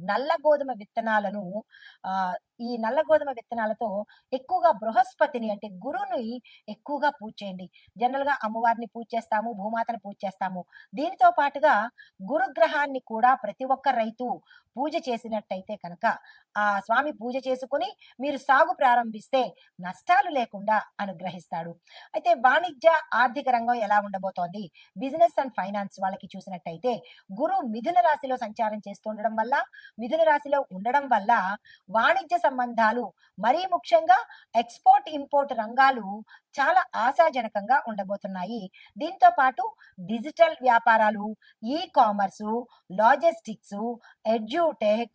నల్ల గోధుమ విత్తనాలను ఆ ఈ నల్ల గోధుమ విత్తనాలతో ఎక్కువగా బృహస్పతిని అంటే గురువుని ఎక్కువగా పూజ చేయండి. జనరల్గా అమ్మవారిని పూజ చేస్తాము భూమాతను పూజ చేస్తాము. దీనితో పాటుగా గురుగ్రహాన్ని కూడా ప్రతి ఒక్క రైతు పూజ చేసినట్టయితే కనుక ఆ స్వామి పూజ చేసుకుని మీరు సాగు ప్రారంభిస్తే నష్టాలు లేకుండా అనుగ్రహిస్తాడు. అయితే వాణిజ్య ఆర్థిక రంగం ఎలా ఉండబోతోంది? బిజినెస్ అండ్ ఫైనాన్స్ వాళ్ళకి చూసినట్టయితే గురు మిథున రాశిలో సంచారం చేస్తుండడం వల్ల మిథున రాశిలో ఉండడం వల్ల వాణిజ్య సంబంధాలు మరీ ముఖ్యంగా ఎక్స్పోర్ట్ ఇంపోర్ట్ రంగాలు చాలా ఆశాజనకంగా ఉండబోతున్నాయి. దీంతో పాటు డిజిటల్ వ్యాపారాలు e commerce logistics edutech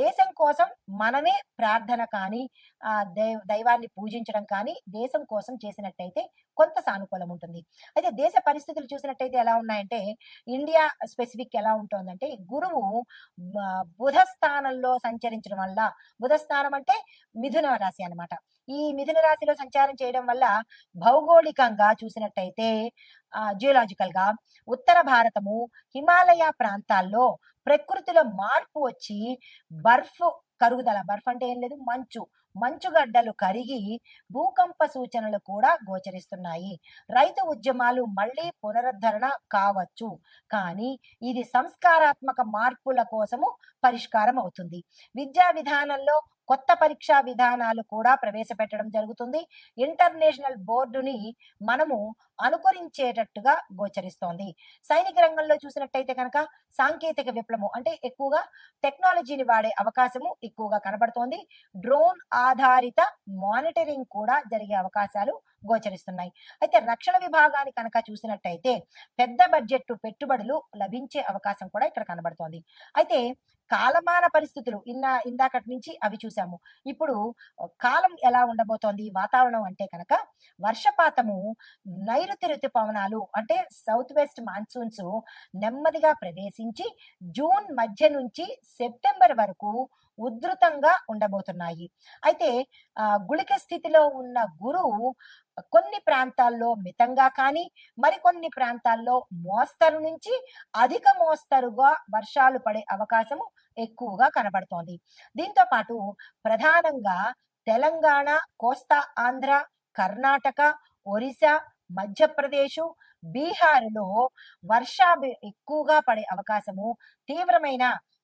దేశం కోసం మనమే ప్రార్థన కానీ ఆ దైవాన్ని పూజించడం కానీ దేశం కోసం చేసినట్టయితే కొంత సానుకూలం ఉంటుంది. అయితే దేశ పరిస్థితులు చూసినట్టయితే ఎలా ఉన్నాయంటే ఇండియా స్పెసిఫిక్ ఎలా ఉంటుందంటే గురువు బుధ స్థానంలో సంచరించడం వల్ల బుధ స్థానం అంటే మిథున రాశి అన్నమాట. ఈ మిథున రాశిలో సంచారం చేయడం వల్ల భౌగోళికంగా చూసినట్టయితే జియోలాజికల్గా ఉత్తర భారతము హిమాలయ ప్రాంతాల్లో ప్రకృతిలో మార్పు వచ్చి బర్ఫ్ కరుగుదల బర్ఫ్ అంటే ఏం లేదు మంచు మంచుగడ్డలు కరిగి భూకంప సూచనలు కూడా గోచరిస్తున్నాయి. రైతు ఉద్యమాలు మళ్ళీ పునరుద్ధరణ కావచ్చు కానీ ఇది సంస్కారాత్మక మార్పుల కోసము పరిష్కారం అవుతుంది. విద్యా విధానంలో కొత్త పరీక్షా విధానాలు కూడా ప్రవేశపెట్టడం జరుగుతుంది. ఇంటర్నేషనల్ బోర్డుని మనము అనుకరించేటట్టుగా గోచరిస్తోంది. సైనిక రంగంలో చూసినట్టయితే కనుక సాంకేతిక విప్లవం అంటే ఎక్కువగా టెక్నాలజీని వాడే అవకాశము ఎక్కువగా కనబడుతోంది. డ్రోన్ ఆధారిత మానిటరింగ్ కూడా జరిగే అవకాశాలు గోచరిస్తున్నాయి. అయితే రక్షణ విభాగాన్ని కనుక చూసినట్టయితే పెద్ద బడ్జెట్ పెట్టుబడులు లభించే అవకాశం కూడా ఇక్కడ కనబడుతోంది. అయితే కాలమాన పరిస్థితులు ఇన్న ఇందాకటి నుంచి అవి చూసాము ఇప్పుడు కాలం ఎలా ఉండబోతోంది? వాతావరణం అంటే కనుక వర్షపాతము నైరుతి ఋతుపవనాలు అంటే సౌత్ వెస్ట్ మాన్సూన్స్ నెమ్మదిగా ప్రవేశించి జూన్ మధ్య నుంచి సెప్టెంబర్ వరకు ఉధృతంగా ఉండబోతున్నాయి. అయితే ఆ, గుళిక స్థితిలో ఉన్న గురువు కొన్ని ప్రాంతాల్లో మితంగా కానీ మరికొన్ని ప్రాంతాల్లో మోస్తరు నుంచి అధిక మోస్తరుగా వర్షాలు పడే అవకాశము ఎక్కువగా కనబడుతోంది. దీంతో పాటు ప్రధానంగా తెలంగాణ కోస్తా ఆంధ్ర కర్ణాటక ఒరిస్సా మధ్యప్రదేశ్ బీహార్లో వర్షాభి ఎక్కువగా పడే అవకాశము తీవ్రమైన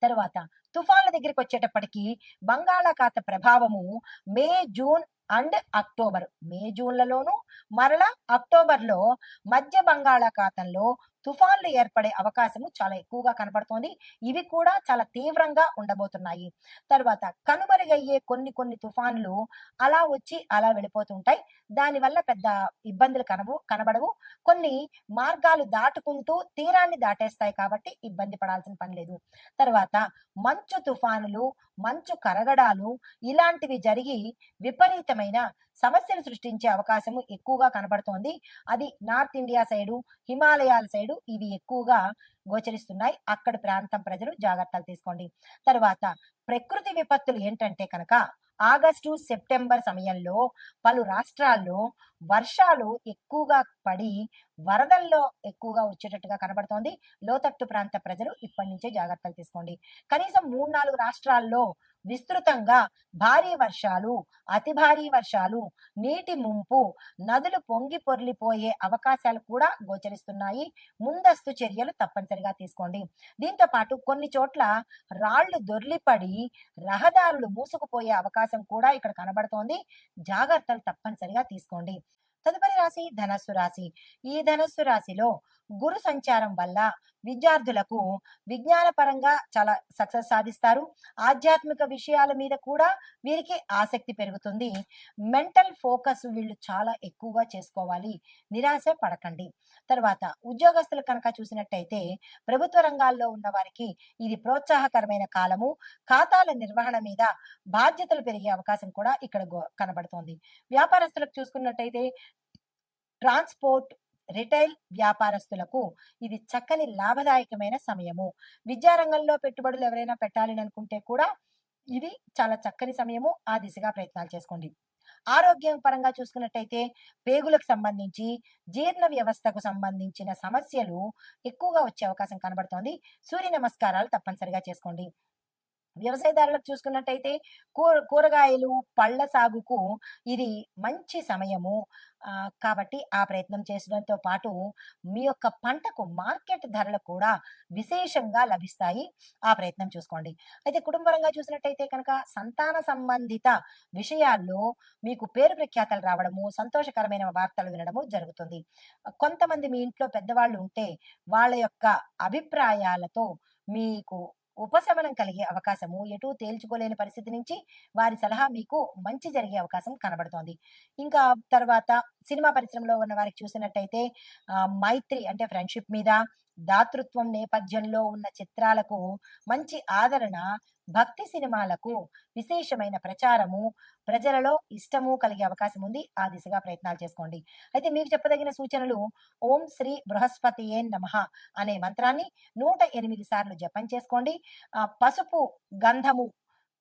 తర్వాత తుఫాన్ల దగ్గరికి వచ్చేటప్పటికి బంగాళాఖాత ప్రభావము May June and October. May జూన్లలోను మరలా అక్టోబర్లో మధ్య బంగాళాఖాతంలో తుఫాన్లు ఏర్పడే అవకాశము చాలా ఎక్కువగా కనబడుతోంది. ఇవి కూడా చాలా తీవ్రంగా ఉండబోతున్నాయి. తర్వాత కనుమరుగయ్యే కొన్ని కొన్ని తుఫాన్లు అలా వచ్చి అలా వెళ్ళిపోతుంటాయి. దానివల్ల పెద్ద ఇబ్బందులు కనవు కనబడవు. కొన్ని మార్గాలు దాటుకుంటూ తీరాన్ని దాటేస్తాయి కాబట్టి ఇబ్బంది పడాల్సిన పని లేదు. తర్వాత మంచు తుఫానులు మంచు కరగడాలు ఇలాంటివి జరిగి విపరీతమైన సమస్యలు సృష్టించే అవకాశము ఎక్కువగా కనబడుతోంది. అది నార్త్ ఇండియా సైడు హిమాలయాల సైడు ఇవి ఎక్కువగా గోచరిస్తున్నాయి. అక్కడి ప్రాంతం ప్రజలు జాగ్రత్తలు తీసుకోండి. తర్వాత ప్రకృతి విపత్తులు ఏంటంటే కనుక ఆగస్టు సెప్టెంబర్ సమయంలో పలు రాష్ట్రాల్లో వర్షాలు ఎక్కువగా పడి వరదల్లో ఎక్కువగా వచ్చేటట్టుగా కనబడుతోంది. లోతట్టు ప్రాంత ప్రజలు ఇప్పటి నుంచే జాగ్రత్తలు తీసుకోండి. కనీసం మూడు నాలుగు రాష్ట్రాల్లో విస్తృతంగా భారీ వర్షాలు అతి భారీ వర్షాలు నీటి ముంపు నదులు పొంగి పొర్లిపోయే అవకాశాలు కూడా గోచరిస్తున్నాయి. ముందస్తు చర్యలు తప్పనిసరిగా తీసుకోండి. దీంతో పాటు కొన్ని చోట్ల రాళ్ళు దొర్లిపడి రహదారులు మూసుకుపోయే అవకాశం కూడా ఇక్కడ కనబడుతోంది. జాగ్రత్తలు తప్పనిసరిగా తీసుకోండి. తదుపరి రాశి ధనస్సు రాశి. ఈ ధనస్సు రాశిలో గురు సంచారం వల్ల విద్యార్థులకు విజ్ఞాన పరంగా చాలా సక్సెస్ సాధిస్తారు. ఆధ్యాత్మిక విషయాల మీద కూడా వీరికి ఆసక్తి పెరుగుతుంది. మెంటల్ ఫోకస్ వీళ్ళు చాలా ఎక్కువగా చేసుకోవాలి. నిరాశ పడకండి. తర్వాత ఉద్యోగస్తులు కనుక చూసినట్టయితే ప్రభుత్వ రంగాల్లో ఉన్న వారికి ఇది ప్రోత్సాహకరమైన కాలము. ఖాతాల నిర్వహణ మీద బాధ్యతలు పెరిగే అవకాశం కూడా ఇక్కడ గో- కనబడుతోంది. వ్యాపారస్తులకు చూసుకున్నట్టయితే ట్రాన్స్పోర్ట్ రిటైల్ వ్యాపారస్తులకు ఇది చక్కని లాభదాయకమైన సమయము. విద్యారంగంలో పెట్టుబడులు ఎవరైనా పెట్టాలని అనుకుంటే కూడా ఇది చాలా చక్కని సమయము. ఆ దిశగా ప్రయత్నాలు చేసుకోండి. ఆరోగ్యం పరంగా చూసుకున్నట్టయితే పేగులకు సంబంధించి జీర్ణ వ్యవస్థకు సంబంధించిన సమస్యలు ఎక్కువగా వచ్చే అవకాశం కనబడుతోంది. సూర్య నమస్కారాలు తప్పనిసరిగా చేసుకోండి. వ్యవసాయదారులకు చూసుకున్నట్టయితే కూర కూరగాయలు పళ్ళ సాగుకు ఇది మంచి సమయము. కాబట్టి ఆ ప్రయత్నం చేసడంతో పాటు మీ యొక్క పంటకు మార్కెట్ ధరలు కూడా విశేషంగా లభిస్తాయి. ఆ ప్రయత్నం చూసుకోండి. అయితే కుటుంబరంగా చూసినట్టయితే కనుక సంతాన సంబంధిత విషయాల్లో మీకు పేరు ప్రఖ్యాతలు రావడము సంతోషకరమైన వార్తలు వినడము జరుగుతుంది. కొంతమంది మీ ఇంట్లో పెద్దవాళ్ళు ఉంటే వాళ్ళ యొక్క అభిప్రాయాలతో మీకు ఉపశమనం కలిగే అవకాశము ఎటు తేల్చుకోలేని పరిస్థితి నుంచి వారి సలహా మీకు మంచి జరిగే అవకాశం కనబడుతోంది. ఇంకా తర్వాత సినిమా పరిశ్రమలో ఉన్న వారికి చూసినట్టయితే మైత్రి అంటే ఫ్రెండ్షిప్ మీద దాతృత్వం నేపథ్యంలో ఉన్న చిత్రాలకు మంచి ఆదరణ భక్తి సినిమాలకు విశేషమైన ప్రచారము ప్రజలలో ఇష్టము కలిగే అవకాశం ఉంది. ఆ దిశగా ప్రయత్నాలు చేసుకోండి. అయితే మీకు చెప్పదగిన సూచనలు ఓం శ్రీ బృహస్పతియే నమః అనే మంత్రాన్ని నూట ఎనిమిది సార్లు జపం చేసుకోండి. ఆ పసుపు గంధము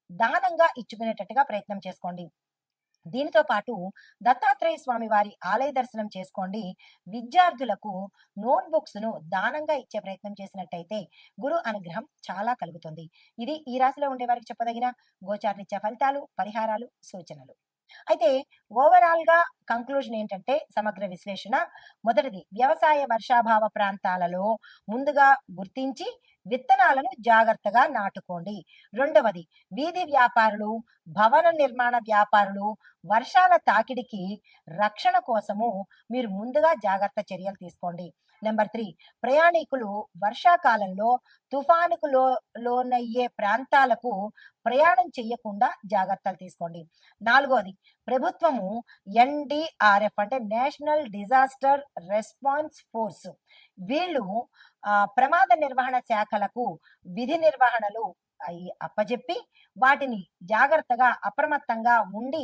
దానంగా ఇచ్చుకునేటట్టుగా ప్రయత్నం చేసుకోండి. దీనితో పాటు దత్తాత్రేయ స్వామి వారి ఆలయ దర్శనం చేసుకోండి. విద్యార్థులకు నోట్ బుక్స్ను దానంగా ఇచ్చే ప్రయత్నం చేసినట్టయితే గురు అనుగ్రహం చాలా కలుగుతుంది. ఇది ఈ రాశిలో ఉండే వారికి చెప్పదగిన గోచారనిచ్చే ఫలితాలు పరిహారాలు సూచనలు. అయితే ఓవరాల్గా కంక్లూజన్ ఏంటంటే సమగ్ర విశ్లేషణ. మొదటిది వ్యవసాయ వర్షాభావ ప్రాంతాలలో ముందుగా గుర్తించి విత్తనాలను జాగ్రత్తగా నాటుకోండి. రెండవది వీధి వ్యాపారులు భవన నిర్మాణ వ్యాపారులు వర్షాల తాకిడికి రక్షణ కోసము మీరు ముందుగా జాగ్రత్త చర్యలు తీసుకోండి. నెంబర్ త్రీ ప్రయాణికులు వర్షాకాలంలో తుఫానుకు లో లోనయ్యే ప్రాంతాలకు ప్రయాణం చేయకుండా జాగ్రత్తలు తీసుకోండి. నాలుగోది ప్రభుత్వము ఎన్డిఆర్ఎఫ్ అంటే నేషనల్ డిజాస్టర్ రెస్పాన్స్ ఫోర్స్. వీళ్ళు ప్రమాద నిర్వహణ శాఖలకు విధి నిర్వహణలు అయి అప్పజెప్పి వాటిని జాగ్రత్తగా అప్రమత్తంగా ఉండి